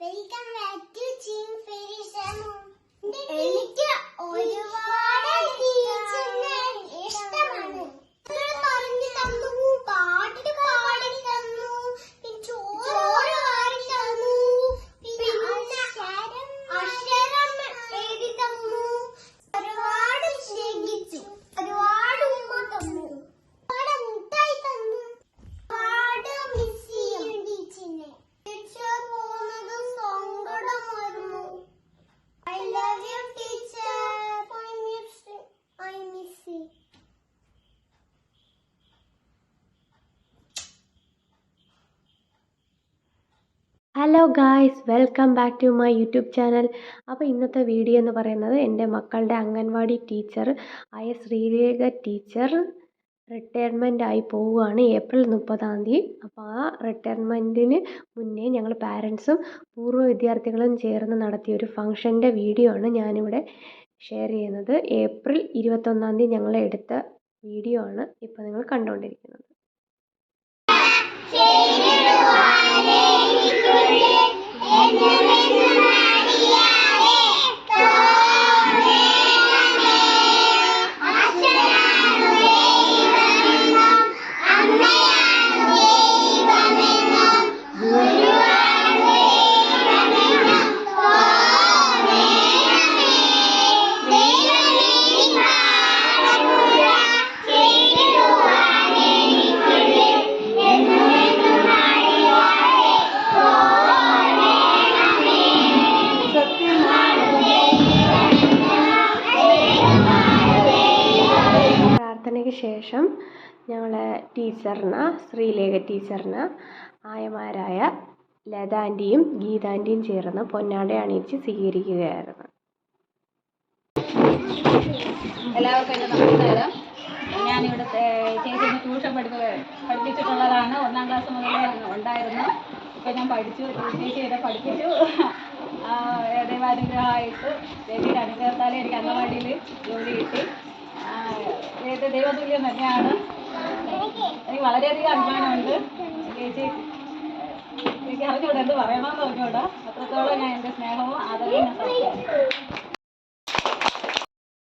Welcome back to ചിങ് ഫെരി എനിക്ക് ഒരുപാട് ടീച്ചറിനെ ഇഷ്ടമാണ്. പറഞ്ഞു തന്നു. പാട്ട് പാടി തന്നു പിന്നെ ചോറ് വാരി തന്നു പിന്നെ അക്ഷരം എഴുതി തന്നു ഒരുപാട് സ്നേഹിച്ചു ഒരുപാട് ഉമ്മ തന്നു ഒരുപാട് മുട്ടായി തന്നു ഒരുപാട് മിസ് ചെയ്യും ടീച്ചറിനെ ടീച്ചർ പോകുന്നത് സങ്കടമായിരുന്നു I love you teacher I miss I miss you hello guys welcome back to my YouTube channel അപ്പോൾ ഇന്നത്തെ വീഡിയോ എന്ന് പറയുന്നത് എന്റെ മക്കളുടെ അംഗൻവാടി ടീച്ചർ ആയ ശ്രീരേഖ ടീച്ചർ റിട്ടയർമെന്റ് ആയി പോവുകയാണ് ഏപ്രിൽ മുപ്പതാം തീയതി. അപ്പോൾ ആ റിട്ടയർമെന്റിന് മുന്നേ ഞങ്ങൾ പാരൻസും പൂർവ വിദ്യാർത്ഥികളും ചേർന്ന് നടത്തിയ ഒരു ഫംഗ്ഷന്റെ വീഡിയോ ആണ് ഞാനിവിടെ ഷെയർ ചെയ്യുന്നത്. ഏപ്രിൽ ഇരുപത്തൊന്നാം തീയതി ഞങ്ങൾ എടുത്ത വീഡിയോ ആണ് ഇപ്പോൾ നിങ്ങൾ കണ്ടുകൊണ്ടിരിക്കുന്നത് Glory in the Virgin Maria. ശേഷം ഞങ്ങളെ ടീച്ചറിന് ശ്രീലേഖ ടീച്ചറിന് ആയമാരായ ലതാന്റെയും ഗീതാന്റെയും ചേർന്ന് പൊന്നാട അണിയിച്ച് സ്വീകരിക്കുകയായിരുന്നു. എല്ലാവർക്കും എന്റെ നമസ്കാരം. ഞാനിവിടെ ചേച്ചിന് ട്യൂഷൻ പഠിപ്പ പഠിപ്പിച്ചിട്ടുള്ളതാണ്. ഒന്നാം ക്ലാസ് മുതലേ ഉണ്ടായിരുന്നു. ഇപ്പം ഞാൻ പഠിച്ചു ചേച്ചി എന്നെ പഠിപ്പിച്ചു. ദൈവാനുഗ്രഹമായിട്ട് ചേച്ചിയുടെ അനുഗ്രഹത്താൽ എനിക്ക് അംഗവാടിയിൽ ജോലി കിട്ടി. ഇത് ദൈവതുല്യം തന്നെയാണ്. എനിക്ക് വളരെയധികം അഭിമാനമുണ്ട്. ചേച്ചി എനിക്ക് അറിഞ്ഞൂടെ എന്ത് പറയണമെന്ന് അറിഞ്ഞൂടെ? അത്രത്തോളം ഞാൻ എന്റെ സ്നേഹവും ആദരവും ഞാൻ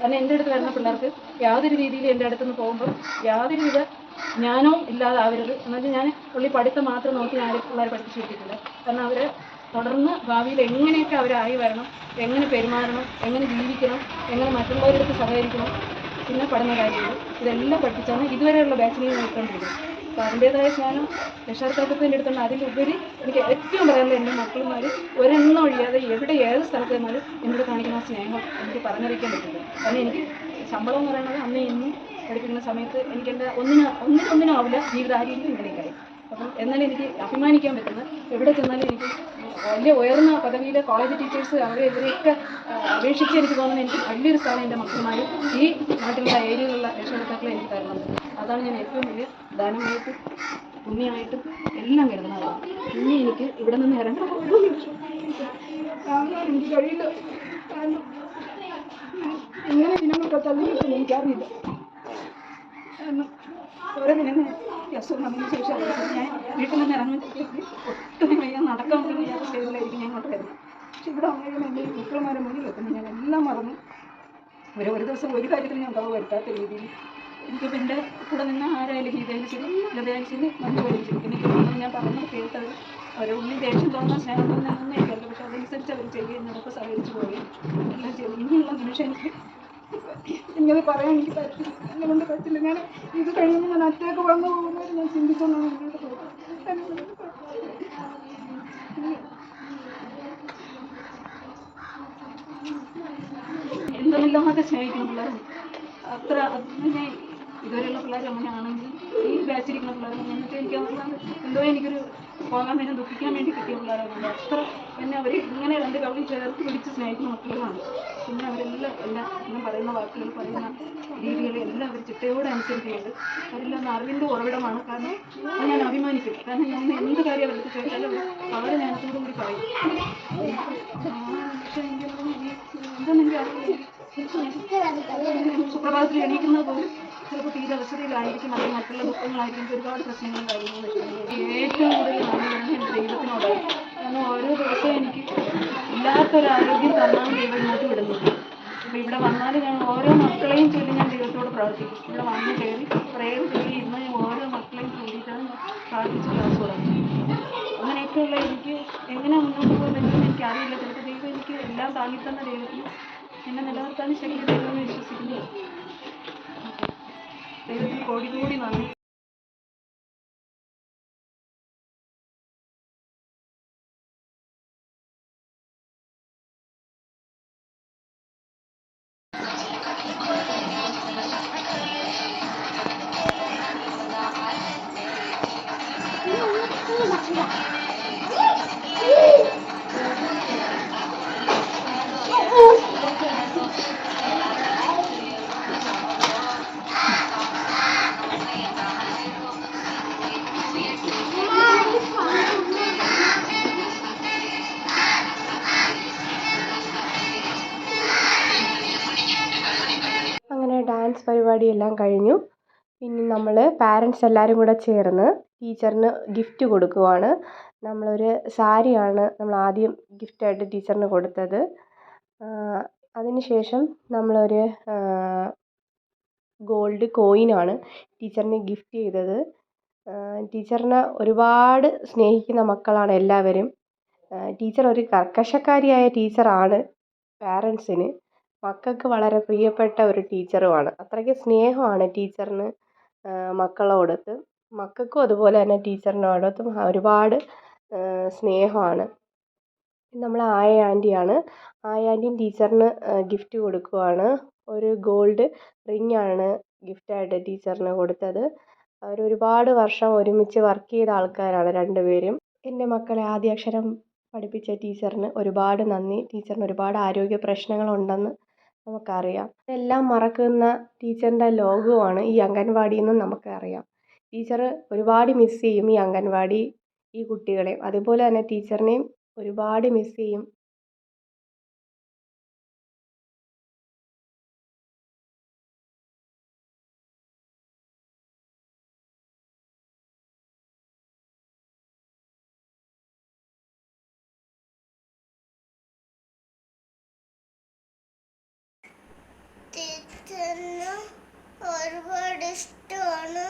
കാരണം എന്റെ അടുത്ത് വരുന്ന പിള്ളേർക്ക് യാതൊരു രീതിയിൽ എന്റെ അടുത്ത് നിന്ന് പോകുമ്പോൾ യാതൊരുവിധ ജ്ഞാനവും ഇല്ലാതാവരുത് എന്നുവെച്ചാൽ ഞാൻ പുള്ളി പഠിത്തം മാത്രം നോക്കി ഞാൻ പിള്ളേരെ പഠിപ്പിച്ചു വിട്ടിട്ടില്ല കാരണം അവരെ തുടർന്ന് ഭാവിയിൽ എങ്ങനെയൊക്കെ അവരായി വരണം എങ്ങനെ പെരുമാറണം എങ്ങനെ ജീവിക്കണം എങ്ങനെ മറ്റുള്ളവരുടെ അടുത്ത് സഹകരിക്കണം പിന്നെ പഠന കാര്യങ്ങൾ. ഇതെല്ലാം പഠിപ്പിച്ചാണ് ഇതുവരെയുള്ള ബാച്ചിൽ നോക്കിക്കൊണ്ടിരിക്കുന്നത്. അപ്പോൾ അതിന്റേതായ ജ്ഞാനം രക്ഷാകർത്തൃത്വത്തിന്റെ അടുത്തുണ്ട്. അതിലുപരി എനിക്ക് ഏറ്റവും പറയാനുള്ള എന്റെ മക്കളുമാർ ഒരെണ്ണം ഒഴിയാതെ എവിടെ ഏത് സ്ഥലത്ത് നിന്നാലും എന്നോട് കാണിക്കുന്ന ആ സ്നേഹം എനിക്ക് പറഞ്ഞറിയിക്കാൻ പറ്റില്ല കാരണം എനിക്ക് ശമ്പളം എന്ന് പറയുന്നത് അന്ന് ഇന്നും പഠിപ്പിക്കുന്ന സമയത്ത് എനിക്ക് എന്റെ ഒന്നിന് ഒന്നിനൊന്നിനാവില്ല ആവില്ല ജീവിതാരീതിയും ഇങ്ങനെയൊക്കെയായി അപ്പം എന്നാലും എനിക്ക് അഭിമാനിക്കാൻ പറ്റുന്നത് എവിടെ ചെന്നാലും എനിക്ക് വലിയ ഉയർന്ന പദവിയിലെ കോളേജ് ടീച്ചേഴ്സ് അവരെ ഇവരെയൊക്കെ അപേക്ഷിച്ച് എനിക്ക് തോന്നുന്നു എനിക്ക് വലിയൊരു സ്ഥാനം എന്റെ മക്കളുമാർ ഈ നാട്ടിലുള്ള ഏരിയയിലുള്ള രക്ഷകർത്താക്കളെ എനിക്ക് തരുന്നത് അതാണ് ഞാൻ ഏറ്റവും വലിയ ദാനമായിട്ടും പുണ്യമായിട്ടും എല്ലാം കരുതുന്നത്. ഇനി എനിക്ക് ഇവിടെ നിന്ന് ഇറങ്ങാൻ എനിക്ക് കഴിയില്ല. കാരണം ഇങ്ങനെ ദിനങ്ങളൊക്കെ തള്ളിയിട്ട് എനിക്കറിയില്ല. കാരണം ഓരോ ദിനം പ്ലസ് അസുഖം വന്നതിന് ശേഷം ഞാൻ വീട്ടിൽ നിന്ന് ഇറങ്ങുമ്പോഴത്തേക്ക് ഒട്ടും വയ്യ നടക്കാൻ പോലും ഞാൻ സ്റ്റേജിലായിരിക്കും ഞാൻ ഇങ്ങോട്ട് വരുന്നത്. പക്ഷെ ഇവിടെ വന്നു എന്റെ മക്കളുമാരെ മുന്നിൽ വെക്കുന്നു. ഞാൻ എല്ലാം മറന്നു. ഒരു ഒരു ദിവസം ഒരു കാര്യത്തിൽ ഞാൻ ഉണ്ടാവും വരുത്താത്ത രീതിയിൽ എനിക്കിപ്പോൾ എന്റെ കൂടെ നിന്ന് ആരായാലും ഗീതയാലും ശരി ലതയായാലും ശരി മഞ്ജുവായാലും ശരി എനിക്ക് ഞാൻ പറഞ്ഞു കേട്ടത് അവരുടെ ഉള്ളിൽ ദേഷ്യം തോന്നാൻ സ്നേഹം തോന്നാൻ ഒന്നും എനിക്കല്ല പക്ഷെ അതനുസരിച്ച് അവർ ചെയ്യുന്നതൊക്കെ സഹകരിച്ചു പോവുകയും എല്ലാം ചെയ്തു. ഇനിയുള്ള നിമിഷം എനിക്ക് എനിക്കത് പറയാൻ എനിക്ക് പറ്റില്ല. എന്നെ കൊണ്ട് പറ്റില്ല. ഞാൻ ഇത് കഴിയുമ്പോൾ ഞാൻ അറ്റാക്ക് വന്നു പോകുന്നവർ ഞാൻ ചിന്തിച്ചൊന്നാണ് മുന്നോട്ട് പോകുന്നത് എന്തെല്ലാം അത് സ്നേഹിക്കുന്ന അത്ര അതിനെ ഞാൻ ഇതുവരെയുള്ള പിള്ളേർ അങ്ങനെയാണെങ്കിൽ ഈ ബാച്ചിരിക്കുന്ന പിള്ളേർ എന്നിട്ട് എനിക്ക് എന്തോ എനിക്കൊരു പോകാൻ വേണ്ടി ദുഃഖിക്കാൻ വേണ്ടി കിട്ടിയ പിള്ളേരാണ്. അത്ര എന്നെ അവർ ഇങ്ങനെ രണ്ട് കവി ചേർത്ത് പിടിച്ച് സ്നേഹിക്കുന്ന മക്കളാണ് പിന്നെ അവരെല്ലാം എല്ലാം എന്നും പറയുന്ന വാക്കുകൾ പറയുന്ന രീതികൾ എല്ലാം അവർ ചിട്ടയോടെ അനുസരിക്കുന്നുണ്ട് അവരെല്ലാം അറിവിന്റെ ഉറവിടമാണ്. കാരണം ഞാൻ അഭിമാനിക്കും. കാരണം ഞാൻ എന്ത് കാര്യം അവർക്ക് ചോദിച്ചാലും വളരെ ഞാനത്തോടും കൂടി പറയും. പക്ഷേ എനിക്ക് അറിയില്ല. സുപ്രഭാതത്തിൽ എണീക്കുന്നത് പോലും ചിലപ്പോൾ തീരെ അവസരയിലായിരിക്കും അല്ലെങ്കിൽ മറ്റുള്ള ദുഃഖങ്ങളായിരിക്കും ഒരുപാട് പ്രശ്നങ്ങളും കാര്യങ്ങളും. ഏറ്റവും കൂടുതൽ നന്ദി പറയുന്നത് എന്റെ ദൈവത്തിനോടാണ്. കാരണം ഓരോ ദിവസവും എനിക്ക് ഇല്ലാത്തൊരു ആരോഗ്യം തന്നാണ് ദൈവം ഇങ്ങോട്ട് വിടുന്നത്. അപ്പോൾ ഇവിടെ വന്നാൽ ഞാൻ ഓരോ മക്കളെയും ചൊല്ലി ഞാൻ ദൈവത്തോട് പ്രാർത്ഥിക്കും. ഇവിടെ വന്ന് കയറി പ്രേയർ ചെയ്ത് ഇന്ന് ഞാൻ ഓരോ മക്കളെയും ചൊല്ലിയിട്ടാണ് പ്രാർത്ഥിച്ച് ക്ലാസ് തുടങ്ങുന്നത്. അങ്ങനെയൊക്കെയുള്ള എനിക്ക് എങ്ങനെ മുന്നോട്ട് പോകുന്നെങ്കിലും എനിക്ക് എനിക്കറിയില്ല. ചിലപ്പോൾ ദൈവം എനിക്ക് എല്ലാം താങ്ങിത്തന്ന ദൈവത്തിന് എന്നെ നിലനിർത്താൻ ശക്തി ദൈവം വിശ്വസിക്കുന്നു. ദൈവത്തിന് കോടി കോടി നന്ദി. ഡാൻസ് പരിപാടിയെല്ലാം കഴിഞ്ഞു. പിന്നെ നമ്മൾ പാരൻസ് എല്ലാവരും കൂടെ ചേർന്ന് ടീച്ചറിന് ഗിഫ്റ്റ് കൊടുക്കുവാണ്. നമ്മളൊരു സാരിയാണ് നമ്മൾ ആദ്യം ഗിഫ്റ്റായിട്ട് ടീച്ചറിന് കൊടുത്തത്. അതിന് ശേഷം നമ്മളൊരു ഗോൾഡ് കോയിനാണ് ടീച്ചറിന് ഗിഫ്റ്റ് ചെയ്തത്. ടീച്ചറിനെ ഒരുപാട് സ്നേഹിക്കുന്ന മക്കളാണ് എല്ലാവരും. ടീച്ചർ ഒരു കർക്കശക്കാരിയായ ടീച്ചറാണ് പാരൻസിന് മക്കൾക്ക് വളരെ പ്രിയപ്പെട്ട ഒരു ടീച്ചറുമാണ്. അത്രയ്ക്ക് സ്നേഹമാണ് ടീച്ചറിന് മക്കളോടൊത്ത്. മക്കൾക്കും അതുപോലെ തന്നെ ടീച്ചറിനോടൊത്തും ഒരുപാട് സ്നേഹമാണ്. നമ്മൾ ആയ ആന്റിയാണ് ആയ ആന്റിയും ടീച്ചറിന് ഗിഫ്റ്റ് കൊടുക്കുവാണ്. ഒരു ഗോൾഡ് റിംഗ് ആണ് ഗിഫ്റ്റായിട്ട് ടീച്ചറിന് കൊടുത്തത്. അവർ ഒരുപാട് വർഷം ഒരുമിച്ച് വർക്ക് ചെയ്ത ആൾക്കാരാണ് രണ്ടുപേരും. എന്റെ മക്കളെ ആദ്യാക്ഷരം പഠിപ്പിച്ച ടീച്ചറിന് ഒരുപാട് നന്ദി. ടീച്ചറിന് ഒരുപാട് ആരോഗ്യ പ്രശ്നങ്ങളുണ്ടെന്ന് നമുക്കറിയാം. ഇതെല്ലാം മറക്കുന്ന ടീച്ചറിന്റെ ലോകമാണ് ഈ അംഗൻവാടി എന്ന് നമുക്കറിയാം. ടീച്ചർ ഒരുപാട് മിസ് ചെയ്യും ഈ അംഗൻവാടി ഈ കുട്ടികളെ അതുപോലെ തന്നെ ടീച്ചറിനെയും ഒരുപാട് മിസ് ചെയ്യും. ടീച്ചറിന് ഒരുപാട് ഇഷ്ടമാണ്.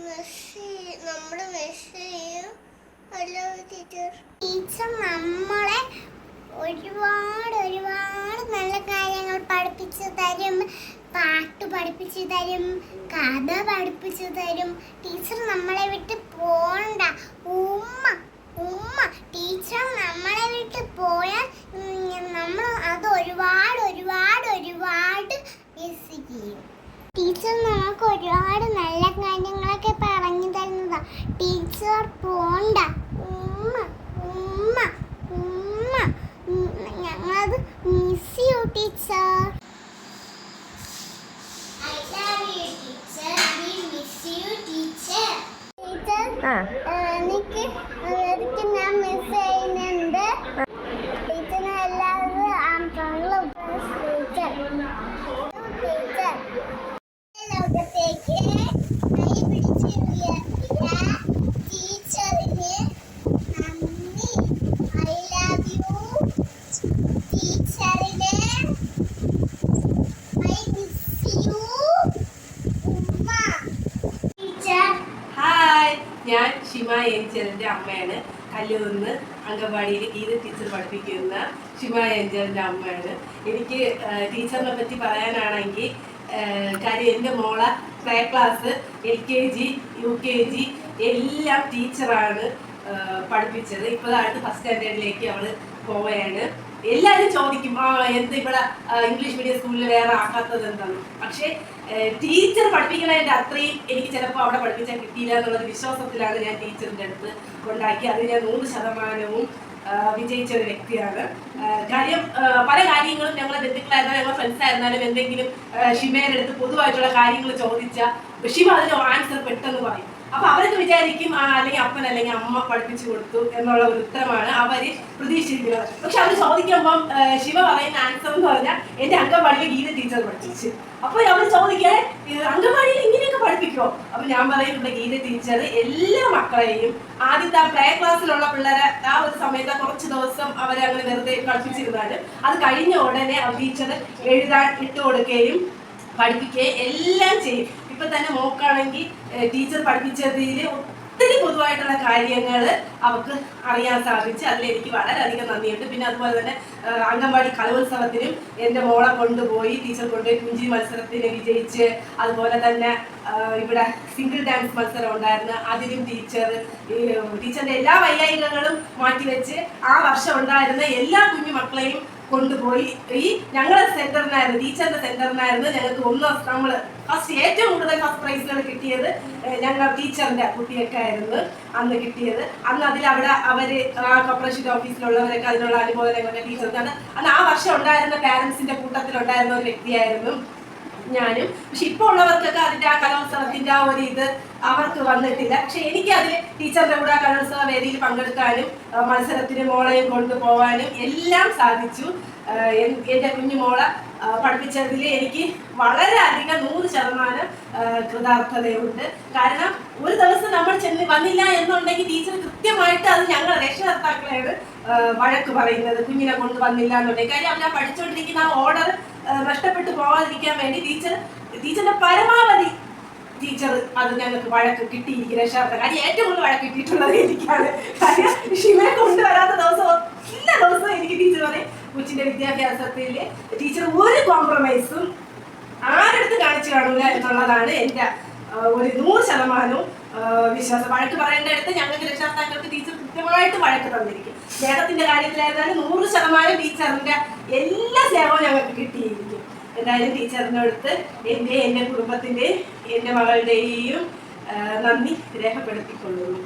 മെസ്സി നമ്മുടെ മിസ് ചെയ്യും ഹലോ ടീച്ചർ ടീച്ചർ നമ്മളെ ഒരുപാട് ഒരുപാട് നല്ല കാര്യങ്ങൾ പഠിപ്പിച്ചു തരും. പാട്ട് പഠിപ്പിച്ചു തരും. കഥ പഠിപ്പിച്ചു തരും. ടീച്ചർ നമ്മളെ വിട്ട് പോണ്ട. ഉമ്മ ഉമ്മ ടീച്ചർ നമ്മളെ വിട്ട് പോയാൽ നമ്മൾ അത് ഒരുപാട് ഒരുപാട് ഒരുപാട് മിസ് ചെയ്യും. ടീച്ചർ നമുക്ക് ഒരുപാട് നല്ല കാര്യങ്ങളൊക്കെ പറഞ്ഞു തരുന്നതാ. ടീച്ചർ പോണ്ട ഉമ്മ ഉമ്മ ഉമ്മ ഉം, ഞങ്ങളത് മിസ് ചെയ്യൂ teacher I love you, teacher. We miss you, teacher. Teacher, ആ എനിക്ക് എനിക്ക് ഞാൻ മിസ് ചെയ്യുന്നുണ്ട് ടീച്ചറിനെ എല്ലാവരും ആൺകളും ടീച്ചർ ടീച്ചർ ലോകത്തേക്ക് കൈ പിടിച്ചിരുത്തിയ ടീച്ചറിന് നന്ദി ഐ ലവ് യു ടീച്ചറിനെ ഐ മിസ് യു ഉമ്മ ടീച്ചർ ഹായ് ഞാൻ ഷിമ ഏഞ്ചലിന്റെ അമ്മയാണ്. കല്ലൂർന്ന് അംഗൻവാടിയിൽ ഗീത ടീച്ചർ പഠിപ്പിക്കുന്ന ഷിമ ഏഞ്ചലിന്റെ അമ്മയാണ്. എനിക്ക് ടീച്ചറിനെ പറ്റി പറയാനാണെങ്കിൽ കാര്യം എന്റെ മോളെ play class L K G U K G എല്ലാം ടീച്ചറാണ് പഠിപ്പിച്ചത്. ഇപ്പോഴാണ് ഫസ്റ്റ് സ്റ്റാൻഡേർഡിലേക്ക് അവൾ പോവുകയാണ് എല്ലാവരും ചോദിക്കും ആ എന്ത് ഇവിടെ ഇംഗ്ലീഷ് മീഡിയം സ്കൂളിൽ വേറെ ആക്കാത്തത് എന്താണ് പക്ഷേ ടീച്ചർ പഠിപ്പിക്കണതിന്റെ അത്രയും എനിക്ക് ചിലപ്പോൾ അവിടെ പഠിപ്പിച്ചാൽ കിട്ടിയില്ല എന്നുള്ളൊരു വിശ്വാസത്തിലാണ് ഞാൻ ടീച്ചറിന്റെ അടുത്ത് കൊണ്ടാക്കി. അത് ഞാൻ നൂറ് ശതമാനവും വിജയിച്ച ഒരു വ്യക്തിയാണ്. കാര്യം പല കാര്യങ്ങളും ഞങ്ങളെ ബന്ധുക്കളായിരുന്നാലും ഞങ്ങളെ ഫ്രണ്ട്സ് ആയിരുന്നാലും എന്തെങ്കിലും ഷിമേനടുത്ത് അടുത്ത് പൊതുവായിട്ടുള്ള കാര്യങ്ങൾ ചോദിച്ചാൽ ഷിമ അതിന് ആൻസർ പെട്ടെന്ന് പറയും. അപ്പൊ അവരൊക്കെ വിചാരിക്കും ആ അല്ലെങ്കിൽ അപ്പൻ അല്ലെങ്കിൽ അമ്മ പഠിപ്പിച്ചു കൊടുത്തു എന്നുള്ള ഒരു ഉത്തരമാണ് അവർ പ്രതീക്ഷിക്കുന്നത് പക്ഷെ അവർ ചോദിക്കുമ്പം ശിവ പറയുന്ന ആൻസർ എന്ന് പറഞ്ഞാൽ എന്റെ അംഗൻവാടിയിൽ ഗീത ടീച്ചർ പഠിപ്പിച്ചു. അപ്പൊ അവർ ചോദിക്കാൻ അംഗൻവാടിയിൽ ഇങ്ങനെയൊക്കെ പഠിപ്പിക്കോ അപ്പൊ ഞാൻ പറയുന്നുണ്ട് ഗീത ടീച്ചർ എല്ലാ മക്കളെയും ആദ്യത്തെ ആ പ്ലേ ക്ലാസ്സിലുള്ള പിള്ളേരെ ആ ഒരു സമയത്ത് കുറച്ച് ദിവസം അവരെ അങ്ങനെ വെറുതെ കളിപ്പിച്ചിരുന്നാൽ അത് കഴിഞ്ഞ ഉടനെ ആ ടീച്ചർ എഴുതാൻ ഇട്ട് കൊടുക്കുകയും പഠിപ്പിക്കുകയും എല്ലാം ചെയ്യും. ഇപ്പൊ തന്നെ മോക്കാണെങ്കിൽ ടീച്ചർ പഠിപ്പിച്ചതിൽ ഒത്തിരി പൊതുവായിട്ടുള്ള കാര്യങ്ങൾ അവർക്ക് അറിയാൻ സാധിച്ചു അതിൽ എനിക്ക് വളരെയധികം നന്ദിയുണ്ട്. പിന്നെ അതുപോലെ തന്നെ അംഗൻവാടി കലോത്സവത്തിനും എന്റെ മോളെ കൊണ്ടുപോയി ടീച്ചർ കൊണ്ടുപോയി കുഞ്ചി മത്സരത്തിന് വിജയിച്ച് അതുപോലെ തന്നെ ഇവിടെ സിംഗിൾ ഡാൻസ് മത്സരം ഉണ്ടായിരുന്നു. അതിലും ടീച്ചർ ടീച്ചറിന്റെ എല്ലാ വൈകാരികങ്ങളും മാറ്റിവെച്ച് ആ വർഷം ഉണ്ടായിരുന്ന എല്ലാ കുഞ്ഞു മക്കളെയും കൊണ്ടുപോയി. ഈ ഞങ്ങളുടെ സെന്ററിനായിരുന്നു ടീച്ചറിന്റെ സെന്ററിനായിരുന്നു ഞങ്ങൾക്ക് ഒന്ന് നമ്മൾ ഫസ്റ്റ് ഏറ്റവും കൂടുതൽ ഫസ്റ്റ് പ്രൈസുകൾ കിട്ടിയത് ഞങ്ങൾ ടീച്ചറിന്റെ കുട്ടിയൊക്കെ ആയിരുന്നു അന്ന് കിട്ടിയത്. അന്ന് അതിൽ അവിടെ അവർ കോർപ്പറേഷൻ ഓഫീസിലുള്ളവരൊക്കെ അതിനുള്ള അനുഭവം ടീച്ചർക്കാണ് അന്ന് ആ വർഷം ഉണ്ടായിരുന്ന പാരന്റ്സിന്റെ കൂട്ടത്തിലുണ്ടായിരുന്ന ഒരു വ്യക്തിയായിരുന്നു ഞാനും. പക്ഷെ ഇപ്പോൾ ഉള്ളവർക്കൊക്കെ അതിന്റെ ആ കലോത്സവത്തിന്റെ ആ ഒരു ഇത് അവർക്ക് വന്നിട്ടില്ല. പക്ഷെ എനിക്ക് അതിൽ ടീച്ചറിന്റെ കൂടെ കലോത്സവ വേദിയിൽ പങ്കെടുക്കാനും മത്സരത്തിന് മോളെയും കൊണ്ടുപോകാനും എല്ലാം സാധിച്ചു. എന്റെ കുഞ്ഞു മോളെ പഠിപ്പിച്ചതിൽ എനിക്ക് വളരെയധികം നൂറ് ശതമാനം കൃതാർത്ഥതയുണ്ട്. കാരണം ഒരു ദിവസം നമ്മൾ ചെന്ന് വന്നില്ല എന്നുണ്ടെങ്കിൽ ടീച്ചർ കൃത്യമായിട്ട് അത് ഞങ്ങൾ രക്ഷകർത്താക്കളെയാണ് വഴക്ക് പറയുന്നത്. കുഞ്ഞിനെ കൊണ്ട് വന്നില്ല എന്നുണ്ടെങ്കിൽ. കാര്യം ഞാൻ പഠിച്ചുകൊണ്ടിരിക്കുന്ന ഓർഡർ നഷ്ടപ്പെട്ടു പോകാതിരിക്കാൻ വേണ്ടി ടീച്ചർ ടീച്ചറിന്റെ പരമാവധി ടീച്ചർ അത് ഞങ്ങൾക്ക് വഴക്ക് കിട്ടിയിരിക്കും രക്ഷാർത്ഥ കാര്യം ഏറ്റവും കൂടുതൽ വഴക്ക് കിട്ടിയിട്ടുള്ളത് എനിക്കാണ്. കാര്യം ശിവനെ കൊണ്ടുവരാത്ത ദിവസം എല്ലാ ദിവസവും എനിക്ക് ടീച്ചർ പറയും കൊച്ചിന്റെ വിദ്യാഭ്യാസത്തിൽ ടീച്ചർ ഒരു കോംപ്രമൈസും ആരെടുത്ത് കാണിച്ചു കാണൂല എന്നുള്ളതാണ് എന്റെ ആ, ഒരു നൂറ് ശതമാനവും വിശ്വാസം വഴക്ക് പറയേണ്ടടുത്ത് ഞങ്ങൾക്ക് രക്ഷാർത്ഥാക്കൾക്ക് ടീച്ചർ കൃത്യമായിട്ട് വഴക്ക് തന്നിരിക്കും. സ്നേഹത്തിന്റെ കാര്യത്തിലായിരുന്നാലും നൂറ് ശതമാനം ടീച്ചറിന്റെ എല്ലാ സ്നേഹവും ഞങ്ങൾക്ക് കിട്ടിയിരിക്കും. എന്തായാലും ടീച്ചറിന്റെ അടുത്ത് എന്റെ എന്റെ കുടുംബത്തിന്റെ എന്റെ മകളുടെയും നന്ദി രേഖപ്പെടുത്തിക്കൊള്ളുന്നു.